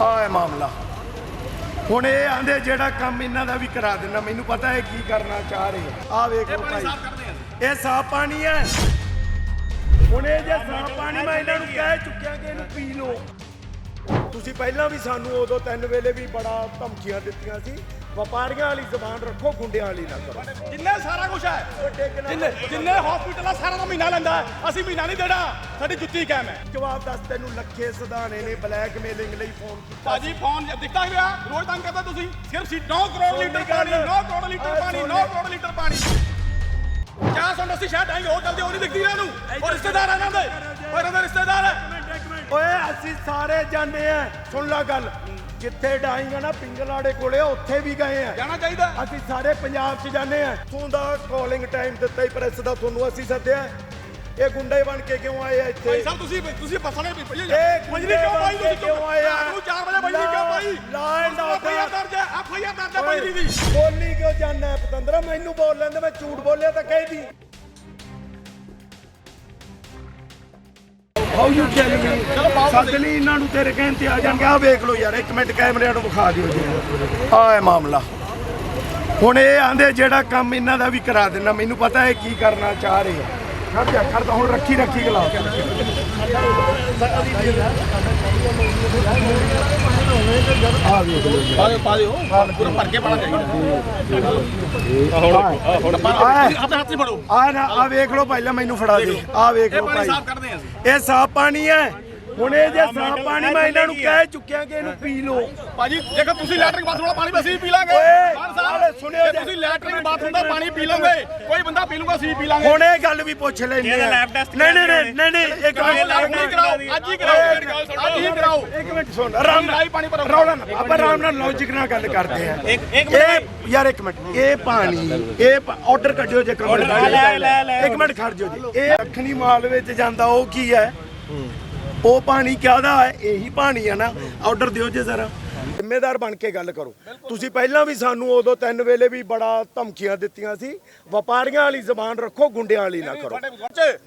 ਆ ਹੈ ਮਾਮਲਾ। ਹੁਣ ਇਹ ਆਂਦੇ ਜਿਹੜਾ ਕੰਮ ਇਹਨਾਂ ਦਾ ਵੀ ਕਰਾ ਦੇਣਾ ਮੈਨੂੰ ਪਤਾ ਹੈ ਕੀ ਕਰਨਾ ਚਾਹ ਰਹੇ ਆ। ਆਹ ਵੇਖ ਭਾਈ। ਇਹ ਸਾਫ਼ ਪਾਣੀ ਹੈ। ਹੁਣ ਇਹ ਜੇ ਸਾਫ਼ ਪਾਣੀ ਮੈਂ ਇਹਨਾਂ ਨੂੰ ਕਹਿ ਚੁੱਕਿਆ ਕਿ ਇਹਨੂੰ ਪੀ ਲਓ। ਤੁਸੀਂ ਪਹਿਲਾਂ ਵੀ ਸਾਨੂੰ ਉਦੋਂ ਤਿੰਨ ਵੇਲੇ ਵੀ ਬੜਾ ਧਮਕੀਆਂ ਦਿੱਤੀਆਂ ਸੀ। ਵਪਾਰੀਆਂ ਵਾਲੀ ਜ਼ਬਾਨ ਰੱਖੋ ਗੁੰਡਿਆਂ ਵਾਲੀ ਨਾ ਕਰੋ। ਜਿੰਨੇ ਸਾਰਾ ਕੁਝ ਹੈ ਜਿੰਨੇ ਜਿੰਨੇ ਹਸਪੀਟਲ ਆ ਸਾਰਾ ਦਾ ਮਹੀਨਾ ਲੈਂਦਾ ਹੈ। ਅਸੀਂ ਮਹੀਨਾ ਨਹੀਂ ਦੇਣਾ। ਸਾਡੀ ਜੁੱਤੀ ਕਾਇਮ ਹੈ। ਜਵਾਬ ਦੱਸ ਤੈਨੂੰ ਲੱਖੇ ਸਧਾਨੇ ਨੇ ਬਲੈਕਮੇਲਿੰਗ ਲਈ ਫੋਨ ਕੀਤਾ ਭਾਜੀ ਫੋਨ ਦਿੱਤਾ ਗਿਆ ਰੋਜ਼ ਤੰਗ ਕਰਦਾ ਤੁਸੀਂ। ਸਿਰਫ ਸੀ 9 ਕਰੋੜ ਲੀਟਰ ਪਾਣੀ 9 ਕਰੋੜ ਲੀਟਰ ਪਾਣੀ 9 ਕਰੋੜ ਲੀਟਰ ਪਾਣੀ। 480 ਸ਼ਹਿਰ ਆਏਗੇ ਉਹ ਜਲਦੀ ਉਹ ਨਹੀਂ ਦਿਖਦੀ ਇਹਨਾਂ ਨੂੰ। ਉਹ ਰਿਸ਼ਤੇਦਾਰ ਆ ਇਹਨਾਂ ਦੇ। ਉਹ ਇਹਨਾਂ ਦੇ ਰਿਸ਼ਤੇਦਾਰ ਹੈ ਓਏ ਅਸੀਂ ਸਾਰੇ ਜਾਣਦੇ ਆ। ਸੁਣ ਲੈ ਗੱਲ। ਜਿੱਥੇ ਡਾਈਂਗਾ ਨਾ ਪਿੰਗਲਾੜੇ ਕੋਲੇ ਉੱਥੇ ਵੀ ਗਏ ਆ। ਜਾਣਾ ਚਾਹੀਦਾ। ਅਸੀਂ ਸਾਰੇ ਪੰਜਾਬ 'ਚ ਜਾਂਦੇ ਆ। ਤੂੰ ਦਾ ਕਾਲਿੰਗ ਟਾਈਮ ਦਿੱਤਾ ਹੀ ਪ੍ਰੈਸ ਦਾ ਤੁਹਾਨੂੰ ਅਸੀਂ ਸੱਦਿਆ। ਇਹ ਗੁੰਡੇ ਬਣ ਕੇ ਕਿਉਂ ਆਏ ਆ ਭਾਈ ਇੱਥੇ ਸਾਹਿਬ ਤੁਸੀਂ ਤੁਸੀਂ ਫਸਣੇ ਵੀ ਪਈ ਇਹ ਬਜਰੀ ਕਿਉਂ ਪਾਈ ਤੁਸੀਂ ਕਿਉਂ ਆਏ ਆ? ਨੂੰ 4 ਵਜੇ ਬਜਰੀ ਕਿਉਂ ਪਾਈ ਲਾ ਐਂਡ ਆਰਡਰ। ਐਫਆਈਆਰ ਦਰਜ ਹੈ ਐਫਆਈਆਰ ਦਰਜ ਹੈ ਬਜਰੀ ਦੀ। ਬੋਲੀ ਕਿਉਂ ਜਾਂਦਾ ਪਤੰਦਰਾ? ਮੈਨੂੰ ਬੋਲ ਲੈਂਦੇ ਮੈਂ ਝੂਠ ਬੋਲਿਆ ਤਾਂ ਕਹਿ ਹਾਊ ਯੂ ਟੈਲਿੰਗ ਮੀ ਸੱਦ ਲਈ ਇਹਨਾਂ ਨੂੰ ਤੇਰੇ ਕਹਿਣ ਤੇ ਆ ਜਾਣਗੇ। ਆ ਵੇਖ ਲਓ ਯਾਰ, ਇੱਕ ਮਿੰਟ ਕੈਮਰਿਆਂ ਨੂੰ ਵਿਖਾ ਦਿਓ ਜੀ। ਆ ਹੈ ਮਾਮਲਾ। ਹੁਣ ਇਹ ਆਂਦੇ, ਜਿਹੜਾ ਕੰਮ ਇਹਨਾਂ ਦਾ ਵੀ ਕਰਾ ਦੇਣਾ ਮੈਨੂੰ ਪਤਾ ਹੈ ਕੀ ਕਰਨਾ ਚਾਹ ਰਹੇ ਆ। ਖੜ ਜਾ, ਖੜ ਹੁਣ ਰੱਖੀ ਰੱਖੀ ਗਲਾ ਆ ਪਾ ਦਿਓ ਪਾ ਦਿਓ। ਪੂਰਾ ਭਰ ਕੇ ਪਾਣਾ ਚਾਹੀਦਾ। ਹੁਣ ਆਹ। ਆਪਣੇ ਹੱਥ 'ਚ ਫੜੋ। ਆ ਨਾ ਆ ਵੇਖ ਲਓ ਪਹਿਲਾਂ ਮੈਨੂੰ ਫੜਾ ਦੇ। ਆ ਵੇਖ ਲਓ ਸਾਫ਼ ਕਰਦੇ ਇਹ ਸਾਫ਼ ਪਾਣੀ ਹੈ। ਹੁਣ ਇਹ ਜੇ ਸਾਫ਼ ਪਾਣੀ ਮੈਂ ਇਹਨਾਂ ਨੂੰ ਕਹਿ ਚੁੱਕਿਆ ਕਿ ਇਹਨੂੰ ਪੀ ਲਓ। ਭਾਜੀ ਦੇਖੋ ਤੁਸੀਂ ਲੈਟਰਿੰਗ ਬਾਥਰੂਮ ਵਾਲਾ ਪਾਣੀ ਵੀ ਅਸੀਂ ਪੀ ਲਾਂਗੇ। ਨਾਲੇ ਸਾਹਿਬ ਸੁਣਿਓ ਜੇ। ਤੁਸੀਂ ਲੈਟਰਿੰਗ ਬਾਥਰੂਮ ਦਾ ਪਾਣੀ ਪੀ ਲਓਗੇ ਕੋਈ ਬੰਦਾ ਪੀ ਲੂਗਾ ਅਸੀਂ ਪੀ ਲਾਂਗੇ। ਹੁਣ ਇਹ ਗੱਲ ਵੀ ਪੁੱਛ ਲੈਂਦੇ ਆ। ਨਹੀਂ ਨਹੀਂ ਨਹੀਂ ਨਹੀਂ ਨਹੀਂ ਇੱਕ ਇਹ ਲੈਬ ਨਹੀਂ ਕਰਾਓ ਮਿੰਟ ਅੱਜ ਹੀ ਕਰਾਓ ਅੱਜ ਹੀ ਕਰਾਓ। ਇੱਕ ਮਿੰਟ ਸੁਣ। ਆਰਾਮ ਨਾਲ ਪਾਣੀ ਭਰੋ। ਰੌਲਾ ਨਾ ਆਪਾਂ ਆਰਾਮ ਨਾਲ ਲੌਜੀਕ ਨਾਲ ਗੱਲ ਕਰਦੇ ਆ। ਇਹ ਯਾਰ ਇੱਕ ਮਿੰਟ। ਇਹ ਪਾਣੀ ਇਹ ਆਰਡਰ ਕੱਢਿਓ ਜੇ ਕਮਰ ਇੱਕ ਮਿੰਟ ਖੜ ਜਾਓ ਜੀ। ਇਹ ਅੱਖਣੀ ਮਾਲ ਵਿੱਚ ਜਾਂਦਾ ਉਹ ਕੀ ਹੈ? ਉਹ ਪਾਣੀ ਕਿਹਦਾ ਹੈ? ਇਹੀ ਪਾਣੀ ਹੈ ਨਾ। ਆਰਡਰ ਦਿਓ ਜੇ ਜ਼ਰਾ। ਜ਼ਿੰਮੇਦਾਰ ਬਣ ਕੇ ਗੱਲ ਕਰੋ। ਤੁਸੀਂ ਪਹਿਲਾਂ ਵੀ ਸਾਨੂੰ ਉਦੋਂ ਤਿੰਨ ਵੇਲੇ ਵੀ ਬੜਾ ਧਮਕੀਆਂ ਦਿੱਤੀਆਂ ਸੀ। ਵਪਾਰੀਆਂ ਵਾਲੀ ਜ਼ਬਾਨ ਰੱਖੋ ਗੁੰਡਿਆਂ ਵਾਲੀ ਨਾ ਕਰੋ।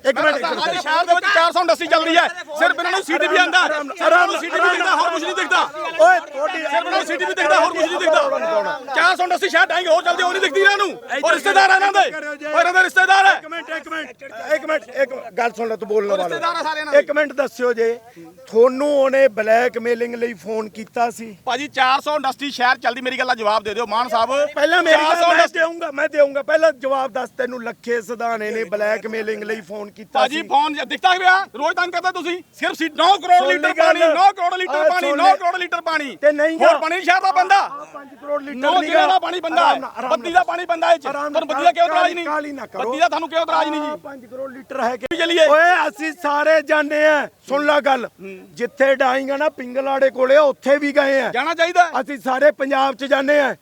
ਇੱਕ ਮਿੰਟ ਅੱਜ ਸ਼ਹਿਰ ਦੇ ਵਿੱਚ 480 ਚੱਲਦੀ ਹੈ। ਸਿਰਫ ਇਹਨਾਂ ਨੂੰ ਸੀਟੀਵੀ ਆਂਦਾ ਸਿਰਫ ਇਹਨਾਂ ਨੂੰ ਸੀਟੀਵੀ ਦਿਖਦਾ ਹੋਰ ਕੁਝ ਨਹੀਂ ਦਿਖਦਾ। ਓਏ ਤੁਹਾਡੀ ਸਿਰਫ ਇਹਨਾਂ ਨੂੰ ਸੀਟੀਵੀ ਦਿਖਦਾ ਹੋਰ ਕੁਝ ਨਹੀਂ ਦਿਖਦਾ। 480 ਸ਼ਹਿਰ ਆਏਗੇ ਉਹ ਜਲਦੀ ਉਹ ਨਹੀਂ ਦਿਖਦੀ ਇਹਨਾਂ ਨੂੰ। ਉਹ ਰਿਸ਼ਤੇਦਾਰ ਇਹਨਾਂ ਦੇ। ਉਹ ਇਹਨਾਂ ਦੇ ਰਿਸ਼ਤੇਦਾਰ ਹੈ ਇੱਕ ਮਿੰਟ ਇੱਕ ਮਿੰਟ ਇੱਕ ਮਿੰਟ ਇੱਕ ਗੱਲ ਸੁਣ ਲੈ ਤੂੰ ਬੋਲਣ ਵਾਲਾ। ਇੱਕ ਮਿੰਟ ਦੱਸਿਓ ਜੇ। ਤੁਹਾਨੂੰ ਉਹਨੇ ਬਲੈਕਮੇਲਿੰਗ ਲਈ ਫੋਨ ਕੀਤਾ ਸੀ? ਭਾਜੀ 400 ਇੰਡਸਟਰੀ ਸ਼ਹਿਰ ਚੱਲਦੀ ਮੇਰੀ ਗੱਲ ਦਾ ਜਵਾਬ ਦੇ ਦਿਓ ਮਾਨ ਸਾਹਿਬ। ਪਹਿਲਾਂ ਮੇਰੀ ਗੱਲ 400 ਮੈਂ ਦੇਊਂਗਾ ਮੈਂ ਦੇਊਂਗਾ। ਪਹਿਲਾਂ ਜਵਾਬ ਦੱਸ ਤੈਨੂੰ ਲੱਖੇ ਸਧਾਨੇ ਨੇ ਬਲੈਕਮੇਲਿੰਗ ਲਈ ਫੋਨ ਕੀਤਾ ਭਾਜੀ ਸੀ। ਫੋਨ ਦਿਖਦਾ ਪਿਆ ਰੋਜ਼ ਤੰਗ ਕਰਦਾ ਤੁਸੀਂ। ਸਿਰਫ ਸੀ 9 ਕਰੋੜ ਸੁਣ ਲਈ ਲੀਟਰ ਗੱਲ। ਪਾਣੀ 9 ਕਰੋੜ ਲੀਟਰ ਪਾਣੀ ਸੁਣ 9 ਲੈ। ਕਰੋੜ ਲੀਟਰ ਪਾਣੀ। ਤੇ ਨਹੀਂ ਹੋਰ। ਪਾਣੀ ਸ਼ਹਿਰ ਦਾ ਬੰਦਾ। 5 ਕਰੋੜ ਲੀਟਰ 9 ਨਹੀਂ ਕਿਲੋ ਦਾ ਪਾਣੀ ਬੰਦਾ ਹੈ। ਬੱਤੀ ਦਾ ਪਾਣੀ ਬੰਦਾ ਚ। ਨਾਲ, ਤੁਹਾਨੂੰ ਬੱਤੀ ਦਾ ਕਿਉਂ ਇਤਰਾਜ਼ ਨਹੀਂ? ਨਾ। ਬੱਤੀ ਦਾ ਤੁਹਾਨੂੰ ਕਿਉਂ ਇਤਰਾਜ਼ ਨਹੀਂ ਜੀ? 5 ਕਰੋੜ ਲੀਟਰ ਹੈ ਕਿ ਚੱਲੀਏ। ਓਏ ਅਸੀਂ ਸਾਰੇ ਜਾਣਦੇ ਆ। ਸੁਣ ਲੈ ਗੱਲ। ਜਿੱਥੇ ਡਾਈਂਗਾ ਨਾ ਪਿੰਗਲਾੜੇ ਕੋਲੇ ਉੱਥੇ ਵੀ ਗਏ ਆ। ਜਾਣਾ ਚਾਹੀਦਾ ਅਸੀਂ ਸਾਰੇ ਪੰਜਾਬ 'ਚ ਜਾਂਦੇ ਆ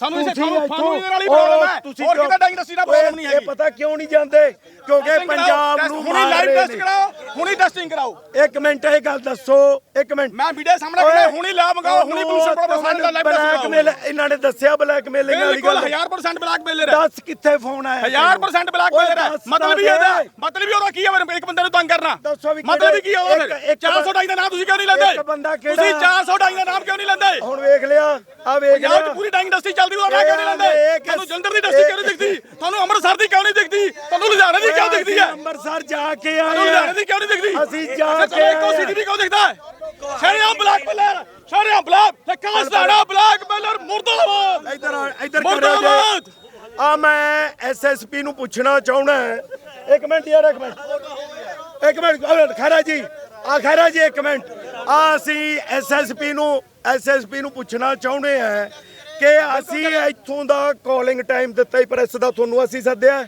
ਸਾਨੂੰ ਇਸੇ ਇੱਥੋਂ- ਤੁਹਾਨੂੰ ਇਹਦੇ ਨਾਲ ਹੀ ਪ੍ਰੋਬਲਮ ਹੈ। ਤੁਸੀਂ ਹੋਰ ਕਿਤੇ ਡਾਈਂਗ ਇੰਡਸਟਰੀ ਨਾਲ ਪ੍ਰੋਬਲਮ ਨਹੀਂ ਹੈਗੀ ਇਹ ਪਤਾ ਕਿਉਂ ਨਹੀਂ ਜਾਂਦੇ? ਕਿਉਂਕਿ ਪੰਜਾਬ ਨੂੰ ਹੁਣੀ ਲਾਈਵ ਟੈਸਟ ਕਰਾਓ ਹੁਣੀ ਟੈਸਟਿੰਗ ਕਰਾਓ। ਇੱਕ ਮਿੰਟ ਇਹ ਗੱਲ ਦੱਸੋ ਇੱਕ ਮਿੰਟ। ਮੈਂ ਵੀਡੀਓ ਸਾਹਮਣੇ ਕਿਹਾ ਹੁਣੀ ਲਾ ਮੰਗਾਓ ਹੁਣੀ ਪੋਲੂਸ਼ਨ ਪ੍ਰੋਬਲਮ ਦਾ ਲਾਈਵ ਬਲੈਕਮੇਲ ਟੈਸਟ ਇਹਨਾਂ ਨੇ ਦੱਸਿਆ ਬਲੈਕਮੇਲਿੰਗ ਵਾਲੀ ਗੱਲ। 1000% ਬਲੈਕ ਮੇਲਰ ਹੈ। ਦੱਸ ਕਿੱਥੇ ਫੋਨ ਆਇਆ 1000% ਬਲੈਕ ਓਏ, ਮੇਲਰ ਹੈ। ਦੱਸ ਮਤਲਬ ਹੀ ਇਹਦਾ। ਮਤਲਬ ਹੀ ਉਹਦਾ ਕੀ ਹੈ ਮੇਰੇ ਇੱਕ ਬੰਦੇ ਨੂੰ ਤੰਗ ਕਰਨਾ। ਦੱਸੋ ਵੀ ਮਤਲਬ ਹੀ ਕੀ ਹੈ ਉਹਦਾ ਇੱਕ- ਫਿਰ? ਇੱਕ 400 ਡਾਈ ਦਾ ਨਾਮ ਤੁਸੀਂ ਕਿਉਂ ਨਹੀਂ ਲੈਂਦੇ? ਇੱਕ ਬੰਦਾ ਕਿਹੜਾ- ਤੁਸੀਂ 400 ਡਾਈ ਦਾ ਨਾਮ ਕਿਉਂ ਨਹੀਂ ਲੈਂਦੇ? ਹੁਣ ਵੇਖ ਲਿਆ ਆ ਵੇਖ ਲਿਆ। ਪੂਰੀ ਡਾਈਂਗ ਇੰਡਸਟਰੀ ਚੱਲਦੀ ਉਹਦਾ ਕਿਉਂ ਨਹੀਂ ਲੈਂਦੇ ਤੁਹਾਨੂੰ ਜਲੰਧਰ ਦੀ ਇੰਡਸਟਰੀ ਕਿਉਂ ਨਹੀਂ ਦਿਖਦੀ? ਤੁਹਾਨੂੰ ਅੰਮ੍ਰਿਤਸਰ ਦੀ ਕਿਉਂ ਨਹੀਂ ਦਿਖਦੀ? ਤੁਹਾਨੂੰ ਲੁਧਿਆਣੇ ਦੀ ਕਿਉਂ ਦਿਖਦੀ ਹੈ? ਅੰਮ੍ਰਿਤਸਰ ਜਾ ਕੇ ਆਏ ਲੁਧਿਆਣੇ ਦੀ ਕਿਉਂ ਨਹੀਂ ਦਿਖਦੀ? ਅਸੀਂ ਜਾ ਕੇ ਇੱਕੋ ਸਿਟੀ ਵੀ ਕਿਉਂ ਦਿਖਦਾ ਹੈ? ਸ਼ਰਿਆਮ ਬਲੈਕ ਮੇਲਰ ਸ਼ਰਿਆਮ ਬਲੈਕ ਤੇ ਕਾਸ ਲਾਣਾ ਬਲੈਕ ਮੇਲਰ ਮੁਰਦਾਬਾਦ। ਇੱਧਰ ਇੱਧਰ ਮੁਰਦਾਬਾਦ। ਆ ਮੈਂ ਐਸਐਸਪੀ ਨੂੰ ਪੁੱਛਣਾ ਚਾਹਣਾ ਇੱਕ ਮਿੰਟ ਯਾਰ ਇੱਕ ਮਿੰਟ। ਇੱਕ ਮਿੰਟ ਖੈਰਾ ਜੀ। ਆ ਖੈਰਾ ਜੀ ਇੱਕ ਮਿੰਟ। ਆ ਅਸੀਂ ਐਸਐਸਪੀ ਨੂੰ ਐਸਐਸਪੀ ਨੂੰ ਪੁੱਛਣਾ ਚਾਹੁੰਦੇ ਆ ਕਿ ਅਸੀਂ ਇੱਥੋਂ ਦਾ ਕਾਲਿੰਗ ਟਾਈਮ ਦਿੱਤਾ ਹੀ ਪ੍ਰੈਸ ਦਾ ਤੁਹਾਨੂੰ ਅਸੀਂ ਸੱਦਿਆ?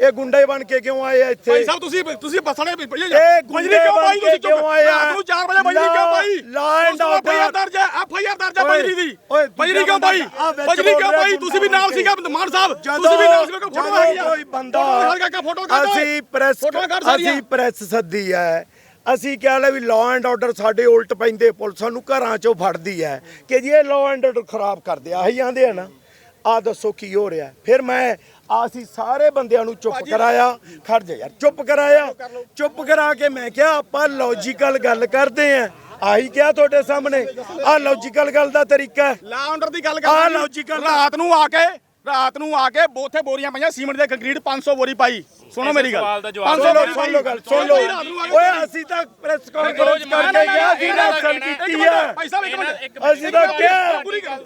ਇਹ ਗੁੰਡੇ ਬਣ ਕੇ ਕਿਉਂ ਆਏ ਆ ਇੱਥੇ? ਭਾਈ ਸਾਹਿਬ ਤੁਸੀਂ ਤੁਸੀਂ ਪਈ ਇਹ ਕਿਉਂ ਬਣ ਕੇ ਤੁਸੀਂ ਕਿਉਂ ਆਏ ਆ? ਰਾਤ ਨੂੰ 4 ਵਜੇ ਬਜਰੀ ਕਿਉਂ ਪਾਈ ਲਾ ਐਂਡ ਆਰਡਰ। ਐਫਆਈਆਰ ਦਰਜ ਹੈ ਐਫਆਈਆਰ ਦਰਜ ਹੈ ਓਏ, ਬਜਰੀ ਦੀ। ਓਏ, ਬਜਰੀ ਕਿਉਂ ਵਿੱਚ ਬਜਰੀ ਕਿਉਂ ਪਾਈ ਤੁਸੀਂ ਵੀ ਨਾਲ ਸੀਗਾ ਮਾਨ ਸਾਹਿਬ। ਤੁਸੀਂ ਵੀ ਨਾਲ ਸੀਗਾ ਫੋਟੋ ਕੋਈ ਬੰਦਾ ਅਸੀਂ ਪ੍ਰੈਸ। ਅਸੀਂ ਪ੍ਰੈਸ ਸੱਦੀ ਹੈ। ਅਸੀਂ ਕਿਹਾ ਲੈ ਵੀ ਲਾਅ ਐਂਡ ਆਰਡਰ ਸਾਡੇ ਉਲਟ ਪੈਂਦੇ ਪੁਲਿਸ ਸਾਨੂੰ ਘਰਾਂ ਚੋਂ ਫੜਦੀ ਹੈ ਕਿ ਜੀ ਇਹ ਲਾਅ ਐਂਡ ਆਰਡਰ ਖਰਾਬ ਕਰਦੇ ਆ ਆਹੀ ਆਂਦੇ ਆ ਨਾ। ਆ ਦੱਸੋ ਕੀ ਹੋ ਰਿਹਾ। ਫਿਰ ਮੈਂ ਆ ਅਸੀਂ ਸਾਰੇ ਬੰਦਿਆਂ ਨੂੰ ਚੁੱਪ ਕਰਾਇਆ। ਖੜ ਜਾ ਯਾਰ ਚੁੱਪ ਕਰਾਇਆ। ਚੁੱਪ ਕਰਾ ਕੇ ਮੈਂ ਕਿਹਾ ਆਪਾਂ ਲੌਜੀਕਲ ਗੱਲ ਕਰਦੇ ਆ। ਆਹੀ ਕਿਹਾ ਤੁਹਾਡੇ ਸਾਹਮਣੇ। ਆ ਲੌਜੀਕਲ ਗੱਲ ਦਾ ਤਰੀਕਾ ਹੈ। ਲਾ ਆਰਡਰ ਦੀ ਗੱਲ ਆਹ ਕਰ logical ਰਾਤ ਨੂੰ ਆ ਕੇ ਰਾਤ ਨੂੰ ਆ ਕੇ ਉੱਥੇ ਬੋਰੀਆਂ ਪਈਆਂ ਸੀਮੈਂਟ ਦੇ ਕੰਕਰੀਟ 500 ਬੋਰੀ ਪਾਈ। ਸੁਣੋ ਮੇਰੀ ਗੱਲ। ਸਵਾਲ ਦਾ ਜਵਾਬ 500 ਸੁਣ ਲਓ ਬੋਰੀ ਸੁਣ ਲਓ ਗੱਲ ਸੁਣ ਲਓ ਓਏ ਅਸੀਂ ਤਾਂ ਪ੍ਰੈਸ ਕਾਨਫਰੰਸ ਕਰਕੇ ਗਿਆ ਸੀ ਰੈਸਲ ਕੀਤੀ ਹੈ। ਭਾਈ ਸਾਹਿਬ ਇੱਕ ਮਿੰਟ। ਅਸੀਂ ਤਾਂ ਕਿਹਾ। ਪੂਰੀ ਗੱਲ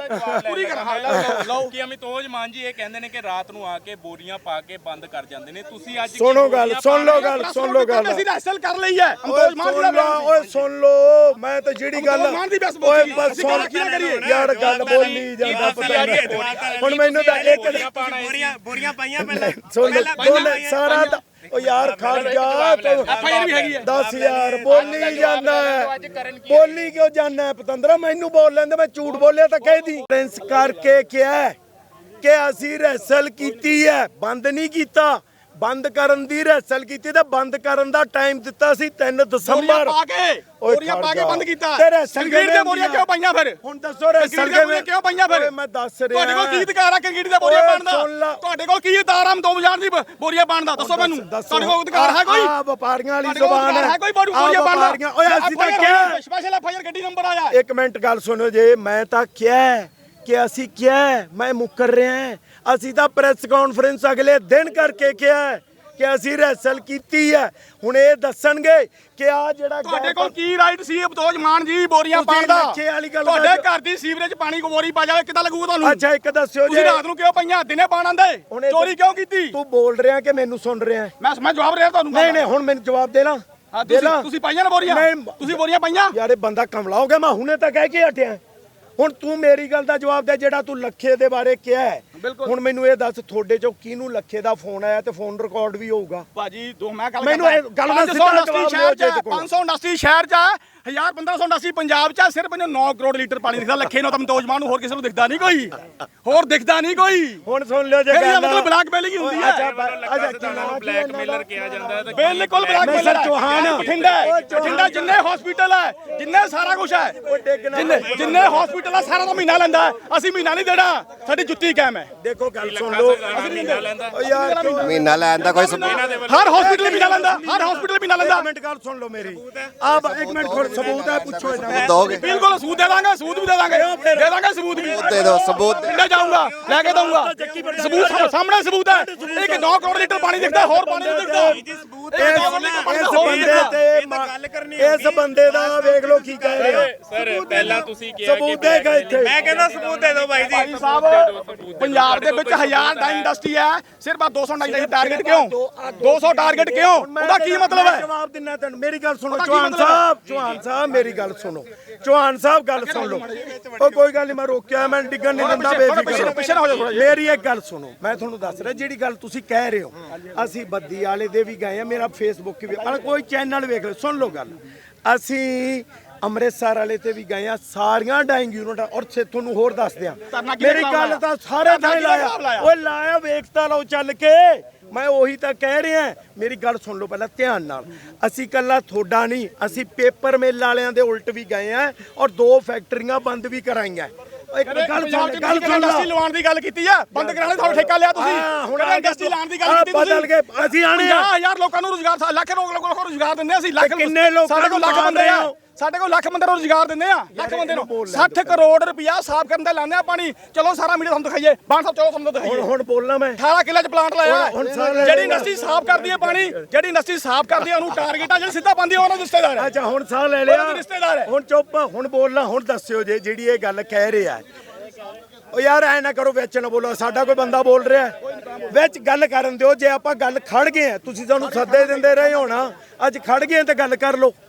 ਪੂਰੀ ਕਰ ਹਾਂ ਲਓ ਕਿ ਅਮਿਤੋਜ ਮਾਨ ਜੀ ਇਹ ਕਹਿੰਦੇ ਨੇ ਕਿ ਰਾਤ ਨੂੰ ਆ ਕੇ ਬੋਰੀਆਂ ਪਾ ਕੇ ਬੰਦ ਕਰ ਜਾਂਦੇ ਨੇ। ਤੁਸੀਂ ਅੱਜ ਸੁਣੋ ਗੱਲ ਸੁਣ ਲਓ ਗੱਲ ਸੁਣ ਲਓ ਗੱਲ। ਅਸੀਂ ਰੈਸਲ ਕਰ ਲਈ ਹੈ। ਓਏ ਅੰਤੋਜ ਮਾਨ ਜੀ ਦਾ ਸੁਣ ਲਓ ਬਿਆਨ ਸੀ। ਓਏ ਸੁਣ ਲਓ। ਮੈਂ ਤਾਂ ਜਿਹੜੀ ਗੱਲ ਮਾਨ ਦੀ ਬਸ ਓਏ ਬਸ ਸੁਣ। ਗੱਲ ਕਰੀਏ? ਯਾਰ ਗੱਲ ਬੋਲੀ ਜਾਂਦਾ ਪਤਾ ਨਹੀਂ। ਹੁਣ ਮੈਨੂੰ ਤਾਂ ਇੱਕ ਬੋਰੀਆਂ ਬੋਰੀਆਂ ਪਾਈਆਂ ਪਹਿਲਾਂ ਸੁਣ ਲਓ ਦੋਨੇ ਤਾਂ- ਓ ਯਾਰ ਖੜ ਜਾ FIR ਵੀ ਹੈਗੀ ਹੈ। 10000 ਬੋਲੀ ਜਾਂਦਾ ਹੈ। ਬੋਲੀ ਕਿਉਂ ਜਾਂਦਾ ਹੈ? ਪਤੰਦਰਾ ਮੈਨੂੰ ਬੋਲ ਲੈਂਦੇ ਮੈਂ ਝੂਠ ਬੋਲਿਆ ਤਾਂ ਕਹਿਦੀ ਪ੍ਰਿੰਸ ਕਰਕੇ ਕਿਹਾ ਹੈ ਕਿ ਅਸੀਂ ਰੈਸਲ ਕੀਤੀ ਹੈ। ਬੰਦ ਨਹੀਂ ਕੀਤਾ। ਬੰਦ ਕਰਨ ਦੀ ਰੈਸਲ ਕੀਤੀ ਤੇ ਬੰਦ ਕਰਨ ਦਾ ਟਾਈਮ ਦਿੱਤਾ ਸੀ 3 ਬੋਰੀਆਂ ਦਸੰਬਰ ਪਾ ਕੇ ਓਏ ਬੋਰੀਆਂ ਪਾ ਕੇ। ਬੰਦ ਕੀਤਾ। ਤੇ ਰੈਸਲ ਦੇ ਬੋਰੀਆਂ? ਕਿਉਂ ਪਾਈਆਂ ਫਿਰ? ਹੁਣ ਦੱਸੋ ਰੈਸਲ ਦੇ ਕਿਉਂ ਪਾਈਆਂ ਫਿਰ? ਮੈਂ ਦੱਸ ਰਿਹਾ। ਤੁਹਾਡੇ ਕੋਲ ਕੀ ਅਧਿਕਾਰ ਆ ਕੰਕਰੀਟ ਦੇ ਬੋਰੀਆਂ ਲਾ। ਦਾ? ਤੁਹਾਡੇ ਕੋਲ ਕੀ ਅਧਿਕਾਰ ਆ ਦੋ ਹਜ਼ਾਰ ਦੀ ਬ- ਬੋਰੀਆਂ ਪਾਉਣ ਦਾ? ਦੱਸੋ ਮੈਨੂੰ। ਤੁਹਾਡੇ ਕੋਲ ਅਧਿਕਾਰ ਹੈ ਕੋਈ? ਆ ਵਪਾਰੀਆਂ ਵਾਲੀ ਜ਼ੁਬਾਨ ਹੈ ਕੋਈ? ਬੋਰੀਆਂ ਪਾਉਣ ਦਾ? ਓਏ ਅਸੀਂ ਤਾਂ ਕਿਹਾ ਸਪੈਸ਼ਲ ਐਫਆਈਆਰ ਗੱਡੀ ਨੰਬਰ ਆਇਆ ਇੱਕ ਮਿੰਟ ਗੱਲ ਸੁਣੋ ਜੇ ਮੈਂ ਤਾਂ ਕਿਹਾ ਕਿ ਅਸੀਂ ਕਿਹਾ ਮੈਂ ਮੁੱਕਰ ਰਿਹਾ ਹਾਂ। ਅਸੀਂ ਤਾਂ ਪ੍ਰੈਸ ਕਾਨਫਰੰਸ ਅਗਲੇ ਦਿਨ ਕਰਕੇ ਕਿਹਾ ਕਿ ਅਸੀਂ ਰੈਸਲ ਕੀਤੀ ਹੈ। ਹੁਣ ਇਹ ਦੱਸਣਗੇ ਕਿ ਆ ਜਿਹੜਾ ਤੁਹਾਡੇ ਕੋਲ ਕੀ ਰਾਈਟ ਸੀ? ਅਬਤੋਜ ਮਾਨ ਜੀ ਬੋਰੀਆਂ ਪਾਉਣ ਦਾ। ਤੁਹਾਡੇ ਘਰ ਦੀ ਸੀਵਰੇਜ ਪਾਣੀ ਬੋਰੀ ਪਾ ਜਾਵੇ ਕਿੱਦਾਂ ਲੱਗੂਗਾ ਤੁਹਾਨੂੰ? ਅੱਛਾ ਇੱਕ ਦੱਸਿਓ ਜੇ ਰਾਤ ਨੂੰ ਕਿਉਂ ਪਈਆਂ? ਦਿਨੇ ਪਾਣ ਆਂਦੇ ਚੋਰੀ ਕਿਉਂ ਕੀਤੀ? ਤੂੰ ਬੋਲ ਰਿਹਾ ਕਿ ਮੈਨੂੰ ਸੁਣ ਰਿਹਾ ਮੈਂ ਮੈਂ ਜਵਾਬ ਰਿਹਾ ਤੁਹਾਨੂੰ ਨਹੀਂ ਨਹੀਂ ਹੁਣ ਮੈਨੂੰ ਜਵਾਬ ਦੇ ਲਾ ਤੁਸੀਂ ਤੁਸੀਂ ਪਾਈਆਂ ਨਾ ਬੋਰੀਆਂ? ਨਹੀਂ। ਤੁਸੀਂ ਬੋਰੀਆਂ ਪਾਈਆਂ? ਯਾਰ ਇਹ ਬੰਦਾ ਕਮਲਾ ਹੋ ਗਿਆ। ਮੈਂ ਹੁਣੇ ਤਾਂ ਕਹਿ ਕੇ ਹਟਿਆ। ਹੁਣ ਤੂੰ ਮੇਰੀ ਗੱਲ ਦਾ ਜਵਾਬ ਦੇ ਜਿਹੜਾ ਤੂੰ ਲੱਖੇ ਦੇ ਬਾਰੇ ਕਿਹਾ ਹੈ। ਹੁਣ ਮੈਨੂੰ ਇਹ ਦੱਸ ਤੁਹਾਡੇ ਚੋਂ ਕਿਹਨੂੰ ਲੱਖੇ ਦਾ ਫੋਨ ਆਇਆ ਤੇ ਫੋਨ ਰਿਕਾਰਡ ਵੀ ਹੋਊਗਾ? ਭਾਜੀ ਦੋ ਮੈਂ ਗੱਲ ਮੈਨੂੰ ਇਹ ਗੱਲ ਦਾ ਸਿੱਧਾ ਜਵਾਬ ਤੇ ਕੋਲ। 589 ਸ਼ਹਿਰ ਚ ਹੈ, 1000 1589 ਪੰਜਾਬ ਚ ਸਿਰਫ ਇਹਨੂੰ 9 ਕਰੋੜ ਲੀਟਰ ਪਾਣੀ ਦਿਖਦਾ। ਲੱਖੇ ਨੂੰ ਤਾਂ ਮਤੋਜਮਾਨ ਨੂੰ ਹੋਰ ਕਿਸੇ ਨੂੰ ਦਿਖਦਾ ਨਹੀਂ ਕੋਈ। ਹੋਰ ਦਿਖਦਾ ਨਹੀਂ ਕੋਈ। ਹੁਣ ਸੁਣ ਲਿਓ ਜੇ ਇਹਦਾ ਗੱਲ। ਮਤਲਬ ਬਲੈਕਮੇਲਿੰਗ ਹੁੰਦੀ ਹੈ ਅੱਛਾ ਅੱਛਾ ਕਿੰਨਾ ਬਲੈਕਮੇਲਰ ਕਿਹਾ ਜਾਂਦਾ ਹੈ ਤੇ ਬਿਲਕੁਲ ਮਿਸਟਰ ਬਲੈਕਮੇਲਰ ਚੌਹਾਨ। ਬਠਿੰਡਾ। ਬਠਿੰਡਾ ਜਿੰਨੇ ਹਸਪੀਟਲ ਹੈ ਜਿੰਨੇ ਸਾਰਾ ਕੁਝ ਹੈ ਜਿੰਨੇ ਜਿੰਨੇ ਹਸਪੀਟਲ ਹੈ ਸਾਰਾ ਦਾ ਮਹੀਨਾ ਲੈਂਦਾ। ਅਸੀਂ ਮਹੀਨਾ ਨਹੀਂ ਦੇਣਾ। ਸਾਡੀ ਜੁੱਤੀ ਕਾਇਮ ਹੈ। ਦੇਖੋ ਗੱਲ ਸੁਣ ਲਓ। ਓ ਯਾਰ ਕਿਉਂ ਮਹੀਨਾ ਲੈਣ ਦਾ ਕੋਈ ਸਬੂਤ ਹਰ ਹਸਪੀਟਲ ਮਹੀਨਾ ਲੈਂਦਾ। ਹਰ ਹਸਪੀਟਲ ਮਹੀਨਾ ਲੈਂਦਾ। ਇੱਕ ਮਿੰਟ ਗੱਲ ਸੁਣ ਲਓ ਮੇਰੀ। ਆ ਇੱਕ ਮਿੰਟ ਖੜ ਸਬੂਤ ਹੈ ਪੁੱਛੋ ਇਹਨਾਂ ਦੋਗੇ ਬਿਲਕੁਲ ਸਬੂਤ ਦੇ ਦਾਂਗੇ ਸਬੂਤ ਵੀ ਦੇ ਦਾਂਗੇ। ਦੇ ਦਾਂਗੇ ਸਬੂਤ ਵੀ। ਦੇ ਦਿਓ ਸਬੂਤ ਪਿੰਡੇ ਜਾਊਂਗਾ ਲੈ ਕੇ ਦਊਂਗਾ ਸਬੂਤ ਸਾਹਮਣੇ ਸਬੂਤ ਹੈ। ਇੱਕ 9 ਕਰੋੜ ਲੀਟਰ ਪਾਣੀ ਦਿਖਦਾ ਹੋਰ ਪਾਣੀ ਨਹੀਂ ਦਿਖਦਾ। ਇਸ ਇਸ ਬੰਦੇ ਤੇ ਇਸ ਬੰਦੇ ਦਾ ਵੇਖ ਲਓ ਕੀ ਕਹਿ ਰਿਹਾ। ਸਰ ਪਹਿਲਾਂ ਤੁਸੀਂ ਕਿਹਾ ਸਬੂਤ ਦੇਗਾ ਇੱਥੇ। ਮੈਂ ਕਹਿੰਦਾ ਸਬੂਤ ਦੇ ਦਿਓ ਬਾਈ ਜੀ। ਭਾਈ ਸਾਹਿਬ ਪੰਜਾਬ ਦੇ ਵਿੱਚ ਹਜ਼ਾਰ ਡਾਈ ਇੰਡਸਟਰੀ ਹੈ। ਸਿਰਫ ਆ 200 ਡਾਈ ਦਾ ਟਾਰਗੇਟ ਕਿਉਂ? 200 ਟਾਰਗੇਟ ਕਿਉਂ? ਉਹਦਾ ਕੀ ਮਤਲਬ ਹੈ? ਜਵਾਬ ਦਿੰਨਾ ਤੈਨੂੰ ਮੇਰੀ ਗੱਲ ਸੁਣੋ ਉਹਦਾ ਕੀ ਚੌਹਾਨ? ਸਾਹਿਬ ਚੌਹਾਨ ਸਾਹਿਬ ਮੇਰੀ ਗੱਲ ਸੁਣੋ। ਚੌਹਾਨ ਸਾਹਿਬ ਗੱਲ ਸੁਣ ਲਓ। ਉਹ ਕੋਈ ਗੱਲ ਨਹੀਂ ਮੈਂ ਰੋਕਿਆ ਮੈਂ ਡਿੱਗਣ ਨਹੀਂ ਦਿੰਦਾ ਬੇਫਿਕਰ। ਮੇਰੀ ਇੱਕ ਗੱਲ ਸੁਣੋ ਮੈਂ ਤੁਹਾਨੂੰ ਦੱਸ ਰਿਹਾ ਜਿਹੜੀ ਗੱਲ ਤੁਸੀਂ ਕਹਿ ਰਹੇ ਹੋ ਅਸੀਂ ਬੱਦੀ ਵਾਲੇ ਦੇ ਵੀ ਗਏ ਆ ਮੇਰਾ ਫੇਸਬੁੱਕ ਵੀ। ਆ ਕੋਈ ਚੈਨਲ ਵੇਖ ਲਓ ਸੁਣ ਲਓ ਗੱਲ। ਅਸੀਂ ਅੰਮ੍ਰਿਤਸਰ ਵਾਲੇ ਤੇ ਵੀ ਗਏ ਆ ਸਾਰੀਆਂ ਡਾਈਂਗ ਯੂਨਿਟ ਔਰ ਸੇ ਤੁਹਾਨੂੰ ਹੋਰ ਦੱਸ ਦਿਆਂ ਧਰਨਾ ਕਿਹਦੇ ਮੇਰੀ ਖਿਲਾਫ਼ ਗੱਲ ਲਾਇਆ? ਤਾਂ ਸਾਰੇ ਥਾਂ ਕਿਹਦੇ ਲਾਇਆ। ਖਿਲਾਫ਼ ਲਾਇਆ? ਓਏ ਲਾਇਆ ਵੇਖਤਾ ਲਓ ਚੱਲ ਕੇ। ਮੈਂ ਉਹੀ ਤਾਂ ਕਹਿ ਰਿਹਾ ਮੇਰੀ ਗੱਲ ਸੁਣ ਲਓ ਪਹਿਲਾਂ ਧਿਆਨ ਨਾਲ। ਅਸੀਂ ਕੱਲਾ ਤੁਹਾਡਾ ਨਹੀਂ ਅਸੀਂ ਪੇਪਰ ਮਿਲ ਵਾਲਿਆਂ ਦੇ ਉਲਟ ਵੀ ਗਏ ਆ ਔਰ ਦੋ ਫੈਕਟਰੀਆਂ ਬੰਦ ਵੀ ਕਰਾਈਆਂ। ਇੱਕ ਗੱਲ ਸੁਣ ਗੱਲ ਇੰਡਸਟਰੀ ਲਵਾਉਣ ਦੀ ਗੱਲ ਕੀਤੀ ਆ ਬੰਦ ਕਰਾਣੇ ਤੁਹਾਨੂੰ ਠੇਕਾ ਲਿਆ ਤੁਸੀਂ। ਹੁਣ ਇੰਡਸਟਰੀ ਲਾਉਣ ਦੀ ਗੱਲ ਕੀਤੀ ਤੁਸੀਂ। ਬਦਲ ਗਏ, ਅਸੀਂ ਆਣੇ ਆ। 50000 ਲੋਕਾਂ ਨੂੰ ਰੋਜ਼ਗਾਰ ਲੱਖ ਲੋਕਾਂ ਨੂੰ ਰੋਜ਼ਗਾਰ ਦਿੰਦੇ ਅਸੀਂ ਲੱਖ ਕਿੰਨੇ ਲੋਕਾਂ ਨੂੰ ਲੱਖ ਬੰਦੇ ਆ? ਸਾਡੇ ਕੋਲ ਲੱਖ ਬੰਦੇ ਨੂੰ ਰੋਜ਼ਗਾਰ ਦਿੰਦੇ ਆ ਲੱਖ ਬੰਦੇ ਨੂੰ। ਇਹਨੂੰ ਬੋਲ ਲੈਣ 60 ਕਰੋੜ ਰੁਪਇਆ ਸਾਫ਼ ਕਰਨ ਦਾ ਲਾਉਂਦੇ ਆ ਪਾਣੀ। ਚਲੋ ਸਾਰਾ ਮੀਡੀਆ ਤੁਹਾਨੂੰ ਦਿਖਾਈਏ। ਬਾਣ ਸਾਹਿਬ ਚਲੋ ਤੁਹਾਨੂੰ ਦਿਖਾਈਏ। ਹੁਣ ਬੋਲਣਾ ਮੈਂ। 18 ਕਿੱਲੇ ਚ ਪਲਾਂਟ ਲਾਇਆ। ਜਿਹੜੀ ਇੰਡਸਟਰੀ ਸਾਫ਼ ਕਰਦੀ ਹੈ ਪਾਣੀ ਜਿਹੜੀ ਇੰਡਸਟਰੀ ਸਾਫ਼ ਕਰਦੀ ਹੈ ਉਹਨੂੰ ਟਾਰਗੇਟ ਆ ਜਿਹੜੀ ਸਿੱਧਾ ਹੈ ਉਹਨਾਂ ਦੇ ਰਿਸ਼ਤੇਦਾਰ ਹੈ। ਅੱਛਾ ਹੁਣ ਸਾਹ ਲੈ ਲਿਆ। ਰਿਸ਼ਤੇਦਾਰ ਹੈ। ਹੁਣ ਚੁੱਪ ਹੁਣ ਬੋਲਣਾ ਹੁਣ ਦੱਸਿਓ ਜੇ ਜਿਹੜੀ ਇਹ ਗੱਲ ਕਹਿ ਰਿਹਾ ਓ ਯਾਰ ਐ ਨਾ ਕਰੋ ਵਿੱਚ ਨਾ ਬੋਲੋ। ਸਾਡਾ ਕੋਈ ਬੰਦਾ ਬੋਲ ਰਿਹਾ। ਵਿੱਚ ਗੱਲ ਕਰਨ ਦਿਓ ਜੇ ਆਪਾਂ ਗੱਲ ਖੜ ਗਏ ਆ ਤੁਸੀਂ ਸਾਨੂੰ ਸੱਦੇ ਦਿੰਦੇ ਰਹੇ ਹੋਣਾ ਅੱਜ ਖੜ ਗਏ ਤੇ ਗੱਲ ਕਰ ਲਓ।